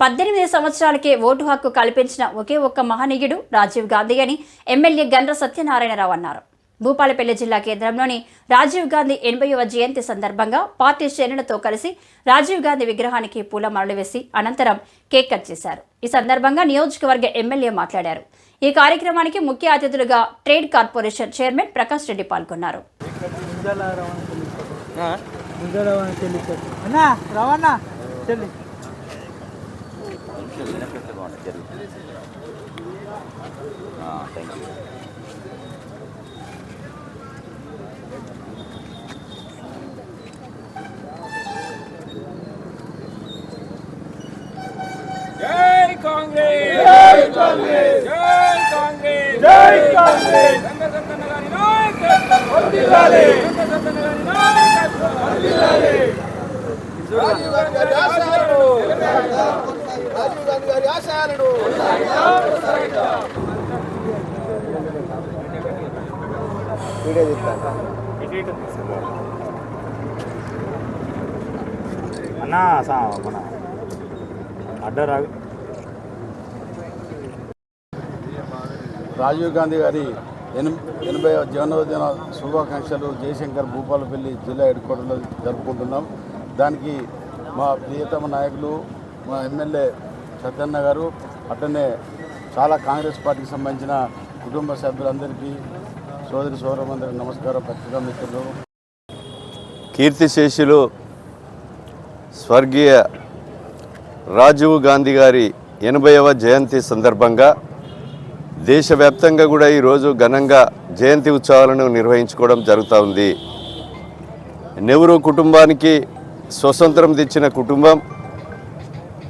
పద్దెనిమిది సంవత్సరాలకే ఓటు హక్కు కల్పించిన ఒకే ఒక్క మహనీయుడు రాజీవ్ గాంధీ అని ఎమ్మెల్యే గండ్ర సత్యనారాయణరావు అన్నారు. భూపాలపల్లి జిల్లా కేంద్రంలోని రాజీవ్ గాంధీ ఎనభైవ జయంతి సందర్భంగా పార్టీ శ్రేణులతో కలిసి రాజీవ్ గాంధీ విగ్రహానికి పూలమాలలు వేసి అనంతరం కేక్ కట్ చేశారు. ఈ సందర్భంగా నియోజకవర్గ ఎమ్మెల్యే మాట్లాడారు. ఈ కార్యక్రమానికి ముఖ్య అతిథులుగా trade corporation chairman Prakash Reddy పాల్గొన్నారు. రవాణా ముందల రవాణా చెల్లిస్తాడు అన్నా రవాణా చెల్లి జై కాంగ్రెస్! జై కాంగ్రెస్! జై కాంగ్రెస్! జై కాంగ్రెస్! రాజీవ్ గాంధీ ఆశయాలను రాజీవ్ గాంధీ గారి ఆశయాలను. అన్న మన అడ్డరాగు రాజీవ్ గాంధీ గారి ఎన్- ఎనభై జన్మదిన శుభాకాంక్షలు. జయశంకర్ భూపాలపల్లి జిల్లా హెడ్ క్వార్టర్లో జరుపుకుంటున్నాం. దానికి మా ప్రియతమ నాయకులు మా ఎమ్మెల్యే సత్యన్న గారు అట్లనే చాలా కాంగ్రెస్ పార్టీకి సంబంధించిన కుటుంబ సభ్యులందరికీ సోదరి సోదరులందరికీ నమస్కారం పత్రికా మిత్రులు. కీర్తిశేషులు స్వర్గీయ రాజీవ్ గాంధీ గారి ఎనభైవ జయంతి సందర్భంగా దేశవ్యాప్తంగా కూడా ఈరోజు ఘనంగా జయంతి ఉత్సవాలను నిర్వహించుకోవడం జరుగుతూ ఉంది. నెహ్రూ కుటుంబానికి స్వతంత్రం తెచ్చిన కుటుంబం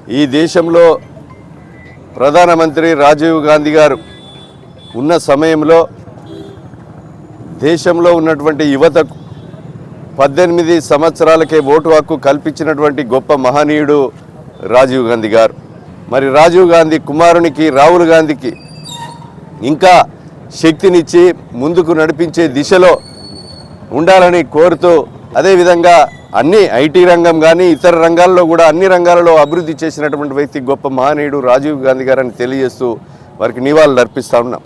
ఈ దేశంలో ప్రధానమంత్రి రాజీవ్ గాంధీ గారు ఉన్న సమయంలో దేశంలో ఉన్నటువంటి యువతకు పద్దెనిమిది సంవత్సరాలకే ఓటు హక్కు కల్పించినటువంటి గొప్ప మహనీయుడు రాజీవ్ గాంధీ గారు. మరి రాజీవ్ గాంధీ కుమారునికి రాహుల్ గాంధీకి ఇంకా శక్తినిచ్చి ముందుకు నడిపించే దిశలో ఉండాలని కోరుతూ అదేవిధంగా అన్ని ఐటీ రంగం కానీ ఇతర రంగాల్లో కూడా అన్ని రంగాలలో అభివృద్ధి చేసినటువంటి వ్యక్తి గొప్ప మహనీయుడు రాజీవ్ గాంధీ గారని తెలియజేస్తూ వారికి నివాళులు అర్పిస్తా ఉన్నాం.